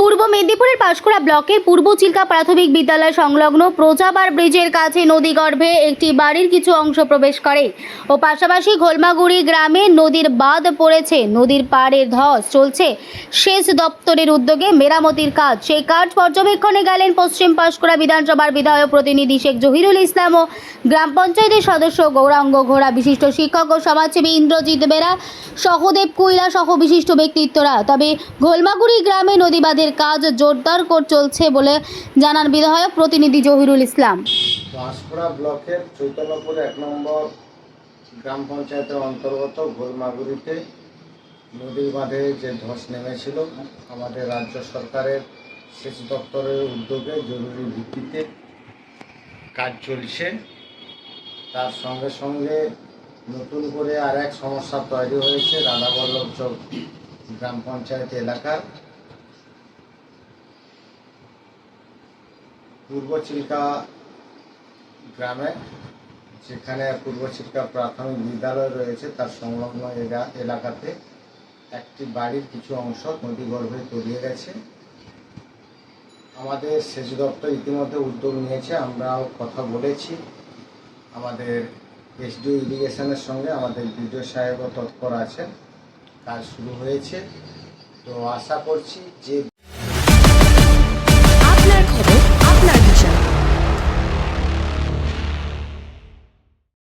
পূর্ব মেদিনীপুরের পাঁশকুড়া ব্লকের পূর্ব চিল্কা প্রাথমিক বিদ্যালয় সংলগ্ন প্রজাবার ব্রিজের কাছে নদীগর্ভে একটি বাড়ির কিছু অংশ প্রবেশ করে। ও পাশাপাশি ঘোলমাগুড়ি গ্রামে নদীর বাঁধ পড়েছে, নদীর পাড়ের ধস চলছে। সেচ দপ্তরের উদ্যোগে মেরামতির কাজ। সেই কাজ পর্যবেক্ষণে গেলেন পশ্চিম পাঁশকুড়া বিধানসভার বিধায়ক প্রতিনিধি শেখ জহিরুল ইসলাম ও গ্রাম পঞ্চায়েতের সদস্য গৌরাঙ্গ ঘোড়া, বিশিষ্ট শিক্ষক ও সমাজসেবী ইন্দ্রজিৎ বেরা, সহদেব কুইলা সহ বিশিষ্ট ব্যক্তিত্বরা। তবে ঘোলমাগুড়ি গ্রামে নদী কাজ জোরদার কর চলছে বলে জানান বিধায়ক প্রতিনিধি জহিরুল ইসলাম। বাঁশকুড়া ব্লকের চৈতন্যপুর এক নম্বর গ্রাম পঞ্চায়েতের অন্তর্গত গোলমাগুড়িতে নদীর বাঁধে যে ধস নেমেছিল, আমাদের রাজ্য সরকারের সেচ দপ্তরের উদ্যোগে জরুরি ভিত্তিতে কাজ চলছে। তার সঙ্গে সঙ্গে নতুন করে আর এক সমস্যা তৈরি হয়েছে, রাধাবল্লভ চক গ্রাম পঞ্চায়েত এলাকার। পূর্ব চিল্কা গ্রামে, যেখানে পূর্ব শিক্ষা প্রাথমিক বিদ্যালয় রয়েছে, তার সংলগ্ন এলা- এলাকাতে একটি বাড়ির কিছু অংশ নদীগর্ভে তলিয়ে গেছে। আমাদের সেচ দপ্তর ইতিমধ্যে উদ্যোগ নিয়েছে, আমরাও কথা বলেছি। আমাদের এসডিও ইরিগেশনের সঙ্গে আমাদের বিডিও সাহেবও তৎপর আছেন। কাজ শুরু হয়েছে। তো আশা করছি যে